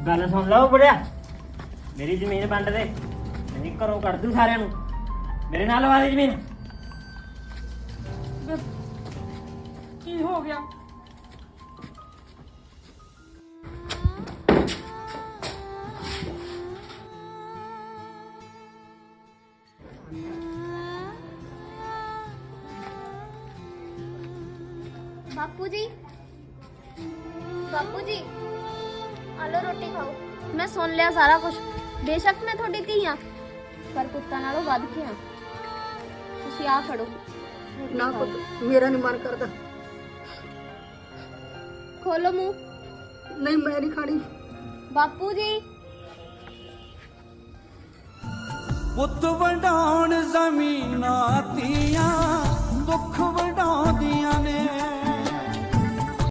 ਗੱਲ ਸੁਣ ਲਓ ਬੜਿਆ। ਮੇਰੀ ਜ਼ਮੀਨ ਵੰਡ ਦੇ। ਨਹੀਂ ਘਰੋਂ ਕੱਢ ਦੂੰ ਸਾਰਿਆਂ ਨੂੰ। ਮੇਰੇ ਨਾਲ ਲਵਾ ਦੇ ਜ਼ਮੀਨ। ਕੀ ਹੋ ਗਿਆ? ਬਾਪੂ ਜੀ। ਬਾਪੂ ਜੀ। ਆਲੋ ਰੋਟੀ ਖਾਓ। ਮੈਂ ਸੁਣ ਲਿਆ ਸਾਰਾ ਕੁਝ ਬੇਸ਼ੱਕ ਮੈਂ ਤੁਹਾਡੀ ਧੀ ਆ ਪਰ ਕੁੱਤਾ ਨਾਲੋਂ ਵੱਧ ਕੇ ਆ। ਤੁਸੀਂ ਆ ਫੜੋ। ਰੋਟੀ ਨਾ ਖਾਓ। ਪੁੱਤ ਮੇਰਾ ਨਹੀਂ ਮਨ ਕਰਦਾ। ਖੋਲੋ ਮੂੰਹ। ਨਹੀਂ ਮੈਂ ਨਹੀਂ ਖਾਣੀ। ਬਾਪੂ ਜੀ। ਪੁੱਤ ਵਡਾਉਣ ਜ਼ਮੀਨਾਂ ਨੇ